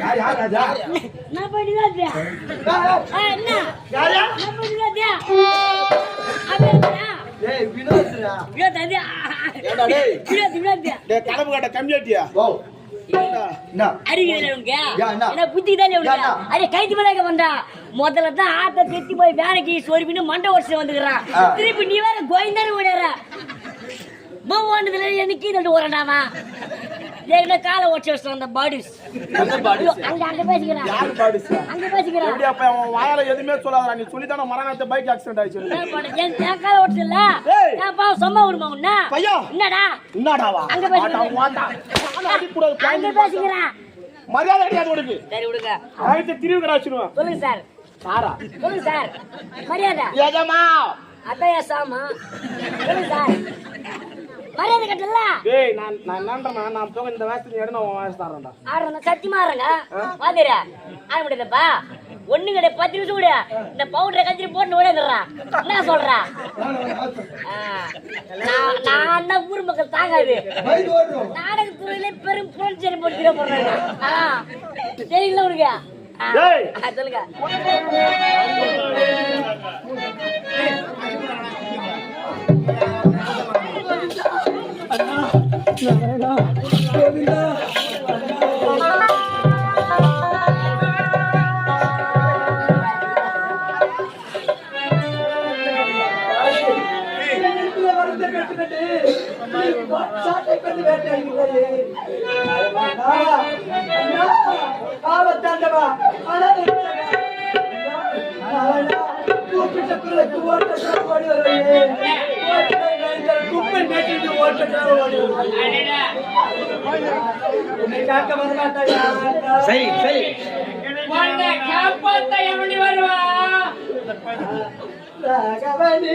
யார் யார் ராஜா? நான் பண்ணிதான் என்ன? நான் பண்ணிதான் கலப்பு கட்ட கம்யூனிட்டியா? ஓ. என்ன? அறிவியல் உனக்கு யா, என்ன? என்ன புத்தி தான் யா, உனக்கு என்ன? அரே கைத்து மேலே வந்தா முதல்ல தான் ஆத்த கெட்டி போய் வேலைக்கு சொருப்பின்னு மண்டை வருஷம் வந்துக்கிறான். திருப்பி நீ வேற கோயந்தாரு ஓடுற எனக்கு ரெண்டு ஓரண்டாமா ஏன்னா காலை ஓட்டி வச்சு அந்த பாடிஸ்? அங்க அங்க பேசிக்கிறான். அங்க பேசிக்கிறான். எப்படி அப்ப அவன் வாயால எதுவுமே சொல்லாதடா நீ சொல்லி தானே மரணத்தை பைக் ஆக்சிடென்ட் ஆயிடுச்சு. என் காலை ஏய். ஏன் பாவம் சும்மா விடுமா உன்ன? பையா. என்னடா? என்னடாவா அங்க பேசிக்கிறேன். அங்க பேசிக்கிறான். மரியாதை கிடையாது உனக்கு. சரி விடுங்க. ஆயிரத்தி திருவி கடாச்சுடுவேன் சொல்லுங்க சார். சாரா சொல்லுங்க சார். மரியாதை. எஜமா. அத்தையா சாமா. சொல்லுங்க சார். மரியாதை கட்டல. டேய் நான் நான் என்னன்றேன்னா நான் போக இந்த வயசுல எடுத்து நான் வயசு தரேன்டா. ஆடுறேன் சத்தியமா ஆடுறேங்க. வாதிர ஆட முடியாதப்பா. ஒண்ணு கிடையாது பத்து நிமிஷம் கூட. இந்த பவுடரை கத்திரி போட்டு ஓடிடுறா என்ன சொல்ற? நான் நான் தான் ஊர் மக்கள் தாங்காது. நாடகத்துறையிலே பெரும் புரட்சி போட்டு போடுறாங்க. தெரியல உனக்கு? சொல்லுங்க. சரி சரி. ராகவதி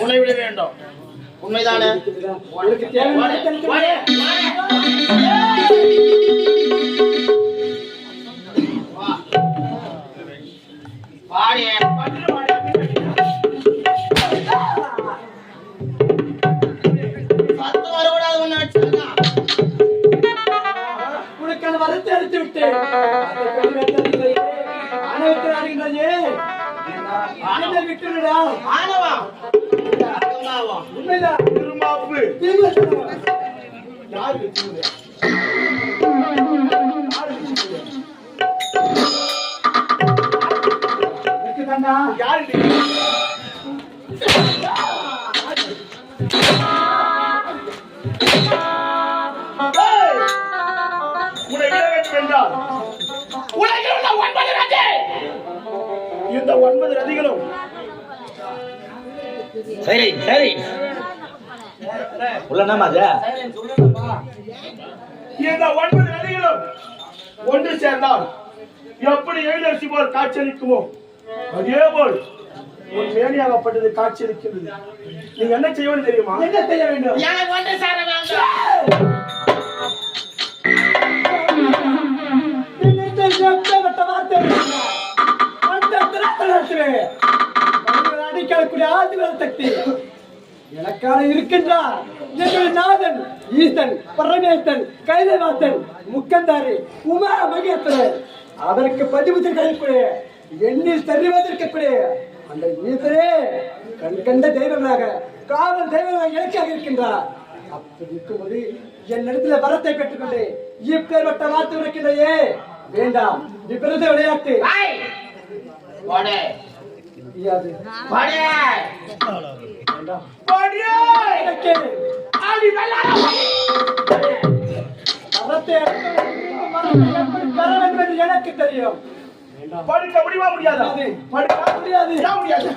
உன்னை விட வேண்டும் உண்மைதானே உனக்கு உண்மைதான் திருமாப்பு யாரு யாரு ஒன்பது ரதி. இந்த ஒன்பது ரதிகளும். சரி சரி. உள்ள என்னமா இந்த ஒன்பது நதிகளும் ஒன்று சேர்ந்தால் எப்படி எழுதரசி போல் காட்சியளிக்குமோ அதே போல் உன் மேனியாகப்பட்டது காட்சியளிக்கிறது நீங்க என்ன செய்வது தெரியுமா? என்ன செய்ய வேண்டும்? நினைத்த அடிக்கக்கூடிய ஆதிபர சக்தி. எனக்கான இருக்கின்றார். எங்கள் நாதன் ஈசன் பரமேசன் கைலவாசன் முக்கந்தாரி உமா மகேஸ்வரர் அதற்கு பதிவு செய்யக்கூடிய எண்ணில் தெரிவதற்கக்கூடிய அந்த ஈசரே கண் கண்ட தெய்வமாக காவல் தெய்வமாக இலக்காக இருக்கின்றார். அப்படி இருக்கும்போது என்னிடத்துல வரத்தை பெற்றுக்கொண்டு இப்பேற்பட்ட வார்த்தை உரைக்கின்றையே. வேண்டாம் இப்பொழுது விளையாட்டு. முடியாது. எனக்கு தெரியும் படுக்க முடியுமா முடியாதா. படுக்க முடியாது. முடியாது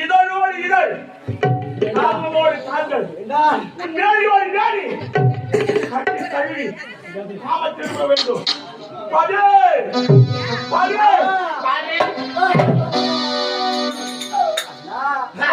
இதழோடு இதழ். காமமோடு கால்கள் வேண்டாம். உன் மேடியோடு மேடி கட்டி தழுவி காம திரும்ப வேண்டும். படு படு படு அண்ணா.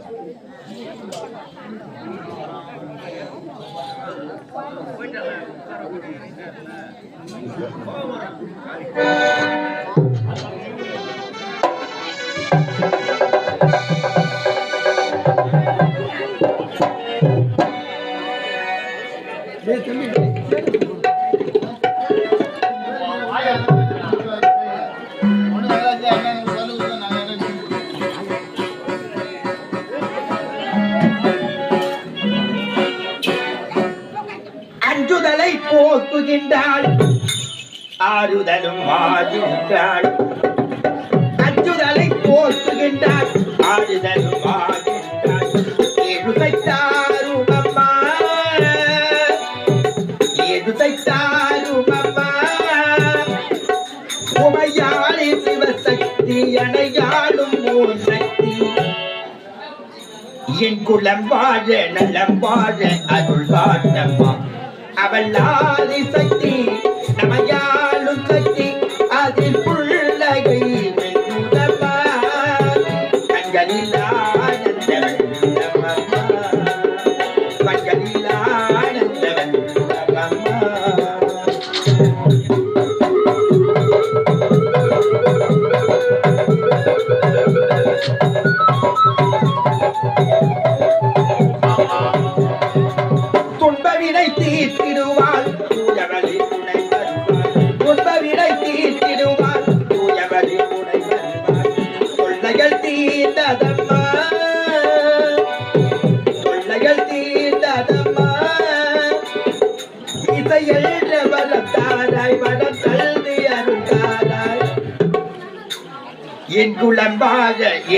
Thank you. ஆறுதலும் ஆகின்றாள் அச்சுதலை போக்குகின்றாள் ஆறுதலும் ஆகின்றாள் எழுதைத்தாரும் அம்மா எழுதைத்தாரும் அம்மா உமையாளி சிவசக்தி அணையாளும் ஓர் சக்தி. என் குலம் வாழ நலம் வாழ அருள் காட்டம்மா அவள் ஆதி சக்தி.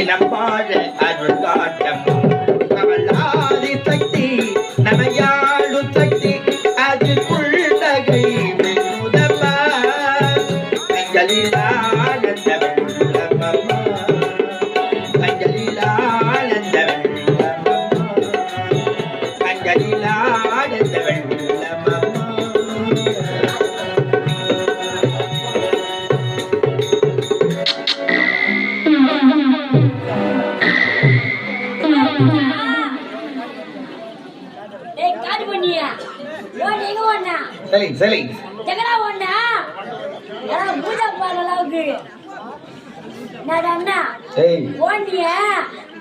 இனம் வாழ அருள் காட்டம்மா அவள் ஆதி சக்தி நமையாளு சக்தி அது புள்ளகை வெண்ணுதம்மா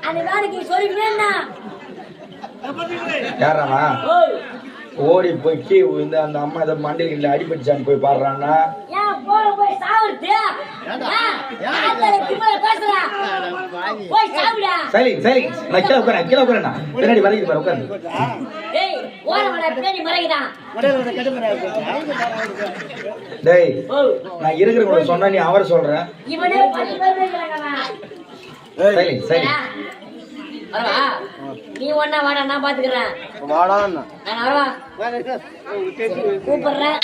அந்த வேலைக்கு யாராமா ஓடி போய் கீ விழுந்து அந்த அம்மா இதை போய் பாடுறான்னா? ஏன் போற போய் சாவுடா. சரி சரி. நான் கீழே உட்காரேன் கீழே உட்காரேன் பின்னாடி வரைக்கும் பாரு உட்காரு. டேய் நான் இருக்கிறவங்கள சொன்னா நீ அவரை சொல்றேன் சரி சரி நீ ஒன்னா வாடா நான் பாத்துக்கிறேன். வாடான்னா நான் வரவா? கூப்பிடுறேன்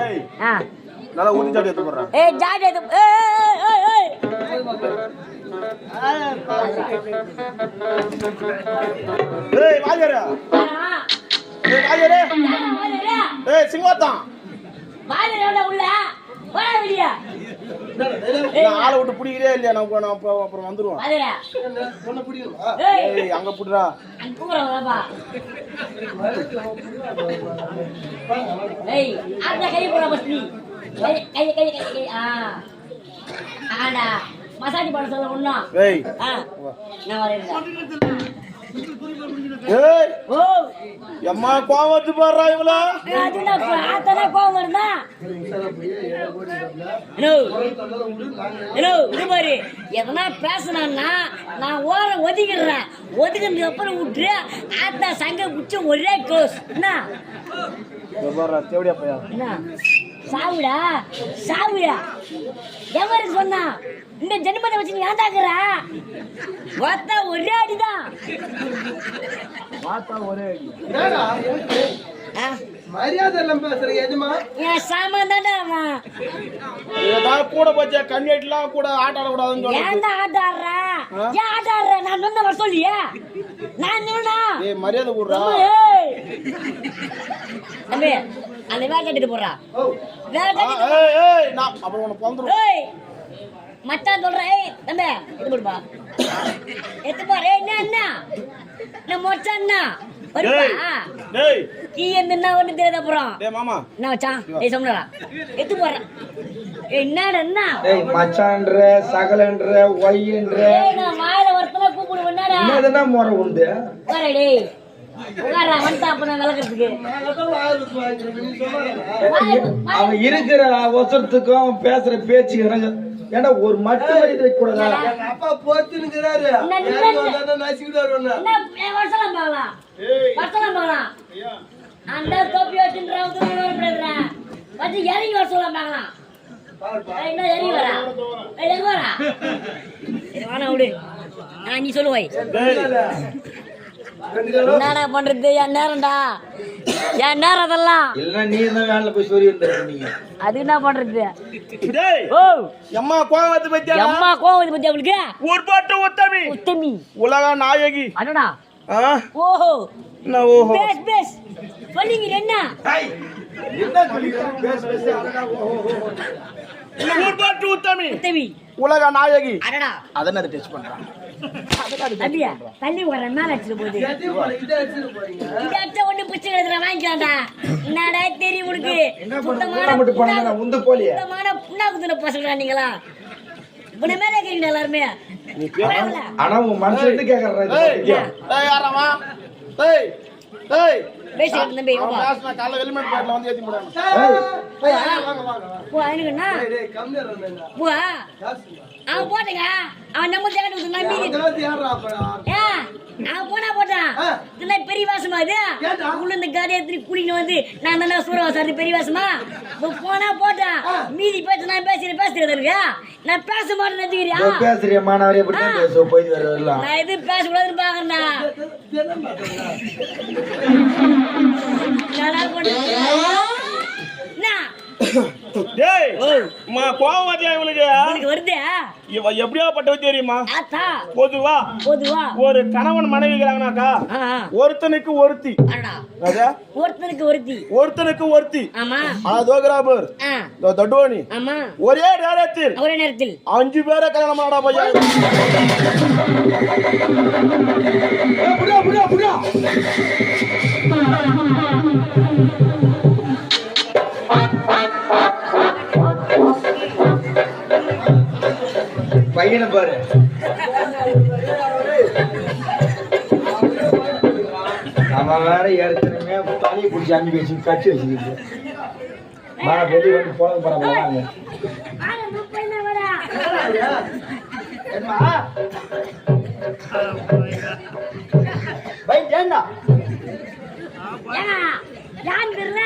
ஏய் ஆ. நல்லா ஊத்தி சாப்பிட்டு எடுத்து போடுறேன் ஏய் ஜாடி இது ஏய் ஏய் ஏய். ஏய் வாஜரா ஏய் வாஜரே வாடா ஏய் சிங்கோத்தான் வாஜரே உள்ள வா வெளியா நான் ஆளை விட்டு பிடிக்கிறே இல்லையா? நான் நான் அப்புறம் அப்புறம் வந்துருவோம் ஏய் அங்க புடுறா. அங்க ஏய் அந்த கை போட பஸ் நீ. கை கை கை ஆ. ஆடா. மசாஜ் பண்ண சொல்ல ஒண்ணும் ஏய். நான் வரேன். ஏய். ஓ. எம்மா கோவம் வந்து இவளா? ஆத்தனா கோவம் வருதா? ஹலோ. ஹலோ இது பாரு. எதனா பேசினா நான் ஓரம் ஒதுக்கிடுறேன். ஒதுக்கினதுக்கு அப்புறம் விட்டுரு. ஆத்தா சங்க குச்சி ஒரே க்ளோஸ் என்ன? தேவடியா பையா என்ன சாவுடா சாவுடா. எவரு சொன்னா இந்த ஜென்மத்தை வச்சு நீ ஏண்டாக்குற ஒத்த ஒரே அடிதான். பார்த்தா ஒரே அடி. மரியாதை எல்லாம் பேசுற எஜமா? என் சாமான் தான்டா அவன். ஏதாவது கூட போச்சா கூட ஆட்ட ஆடக்கூடாதுன்னு சொல்லுது ஏன்டா ஆட்ட ஆடுற? ஏன் ஆட்ட ஆடுற? நான் சொன்ன வர சொல்லியே. நான் சொன்னா ஏய் மரியாதை கூடுறா. தம்பி அந்த வேலை கட்டிட்டு போறா. வேலை கட்டிட்டு ஏய் ஏய் நான் அப்புறம் உனக்கு வந்துரும் ஏய் மச்சான் சொல்றேன் ஏய் தம்பி எடுத்து போடுப்பா பாரு ஏய், என்ன என்ன? நான் மச்சான் என்ன? வருப்பா. என்ன ஒண்ணு தெரியாத அப்புறம். டேய் மாமா. என்ன வச்சான் ஏய் சொன்னடா எடுத்து ஏய் என்னடா என்ன ஏய் மச்சான்ற சகலன்ற ஒய்ன்ற ஏய் நான் வாயில ஒருத்தன கூப்பிடுவேன் என்னடா? என்னதுன்னா முறை உண்டு. உட்கார அவன் இருக்கிற அவசரத்துக்கும் அவன் பேசுற பேச்சு இறங்க. ஏன்டா ஒரு மட்டும் மரியாதை வைக்க கூடாதா அப்பா வச்சுன்றான் பிரதரா வந்து இறங்கி வர சொல்லலாம் என்ன இறங்கி வரா? எங்க வரா? விடு நீ சொல்லுவாய் என்னடா பண்றது? என் நேரம்டா. என் நேரம் அதெல்லாம். இல்லைன்னா நீ தான் வேலை போய் சொல்லி இருந்திருக்க நீங்க அது என்ன பண்றது? டேய் ஓ. எம்மா கோவம் வந்து பத்தியா? அம்மா கோவம் வருது பத்தி அவளுக்கு உட்பாட்டு உத்தமி. உத்தமி. உலக நாயகி. அடடா. ஆ? ஓஹோ. என்ன ஓஹோ? பேஸ் பேஸ். சொல்லிங்க என்ன? என்ன சொல்லிக்கிறேன் பேச பேச. அழகா ஓ, ஓ, ஓ. உட்பாட்டு உத்தமி. உத்தமி. உலக நாயகி. அடடா. அதனை அதை டச் பண்றான் தள்ளி வர மேல அடிச்சுட்டு போகுது. போல, இதை ஒண்ணு பிச்சை எடுத்துல வாங்கிக்கலாம்டா என்னடா தெரியும் உனக்கு? என்ன பண்ண சுத்தமான பண்ணா உந்து சுத்தமான புண்ணாக்குதுல பசங்களா நீங்களா? இப்படி மேல இருக்கிறீங்க எல்லாருமே. ஆனா உன் மனசுல இருந்து கேக்குற ஏய் ஏய் யாரமா ஏய் ஏய் பேசிட்டு தம்பி அவன் வா. காலைல ஹெல்மெட் பேட்ல வந்து ஏத்தி முடியாது ஏய், ஏய், வாங்க வாங்க வாங்க. போ எனக்குண்ணா டேய், டேய், கம்மியா இருந்தாங்க போ. காசு அவன் போட்டுங்க அவன் நம்ம தேடி ஏ, அவன் போனா போட்டான் ஆ. இதெல்லாம் பெரிய வாசமா இது? ஏன்டா? உள்ள இந்த காடி எடுத்து குடிக்கணும் வந்து நான் தானே சூரவாசம் அது பெரிய வாசமா போனா போட்டான் மீதி பேச்சு நான் பேசுறேன் பேசுறது இருக்கா நான் பேச மாட்டேன் நினைச்சுக்கிறியா பேசுறிய மாணவரே போய் வரலாம் நான் எது பார்த்தீங்களா? என்னடா பண்றது? என்ன? டேய் அம்மா கோவம் வரலையா இவனுக்கு உனக்கு வருதே? இவ எப்படியாப்பட்டவ தெரியுமா? ஆத்தா. பொதுவா. பொதுவா. ஒரு கணவன் மனைவி இருக்கிறாங்கனாக்கா ஆ, ஆ. ஒருத்தனுக்கு ஒருத்தி. அடடா. அதா? ஒருத்தனுக்கு ஒருத்தி. ஒருத்தனுக்கு ஒருத்தி. ஆமா. அதோகிராபர் ஆ. தட்டுவணி. ஆமா. ஒரே நேரத்தில். ஒரே நேரத்தில். அஞ்சு பேரை கல்யாணம் பண்ணடா பையன். புடியா, புடியா, புடியா. பையனை பாரு அவன் வேற ஏற்கனவே தலையை பிடிச்சி அனுப்பி வச்சு கட்டி வச்சுக்கிட்டு வா வெளியே வந்து போல போற போறாங்க ஆனா, முப்பது என்ன வரா? என்னம்மா? பை, ஏன்டா? ஏங்க, யாருன்னு தெரியல?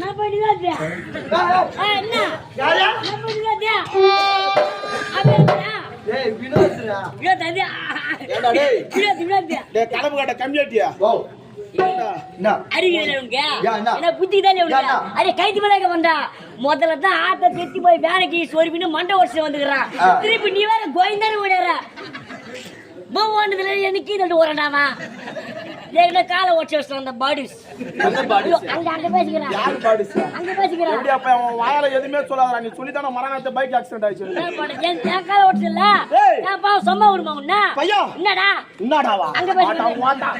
நான். ஏய், ஆ, என்ன? யாரா? நான் போய் நிக்காதே. அப்படியே? ஏய், வினோத்ரா. வினோத் அது. ஏண்டா டேய் வினோத், வினோத். டேய் கலப்பு கட்ட கம்மியாட்டியா ஓ. முதல்ல தான் ஆத்த தெத்தி போய் வேலைக்கு சொருவின்னு மண்டை உடச்சு வந்துக்கிறான். திருப்பி நீ வேற கோயந்தானு விடுற மூவாண்டதுல எனக்கு இதட்டு ஓரண்டாமா ஏற்கனவே காலை உடச்சு வச்சிட்டான் அந்த பாடிஸ் அங்க அங்க பேசிக்கிறான். யார் பாடிச்சா அங்க பேசிக்கிறான். எப்படி அப்ப அவன் வாயால எதுவுமே சொல்லாதடா. நீ சொல்லி தானே மரணத்தை பைக் ஆக்சிடென்ட் பண்ண? என் என் காலை. நான் பாவம் சொம்மா விடுமா உன்ன? பையா! என்னடா? என்னடாவா? அங்க பேசிக்கிறேன். வாண்டா.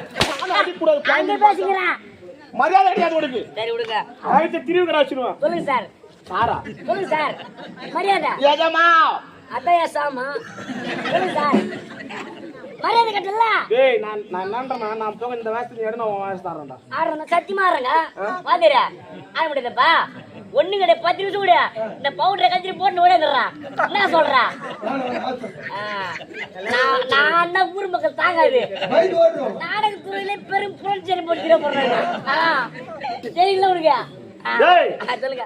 நானும் அடிக்கக்கூடாது, அங்க பேசிக்கிறான். மரியாதை கிடையாது உனக்கு. சரி விடுங்க. அழைத்து திருவி கடை வச்சிருவேன். சொல்லுங்க சார். சாரா? சொல்லுங்க சார். மரியாதை. எஜமா! அத்தையா சாமா. சொல்லுங்க சார். மரியாதை கட்டல. டேய் நான் நான் என்னன்றேன்னா நான் போக இந்த வயசுல இடம் நான் வயசு தரேன்டா. ஆடுறேன் சத்தியமா ஆடுறேங்க வாதிரா ஆட முடியாதுப்பா. ஒண்ணு கிடையாது பத்து நிமிஷம் கூட. இந்த பவுடரை கஞ்சி போட்டு ஓடிடுறா என்ன சொல்றா? நான் நான் தான் ஊர் மக்கள் தாங்காது. நாடகத்துறையிலே பெரும் புரட்சி போறாங்க ஆ, தெரியல உனக்கு? சொல்லுங்க.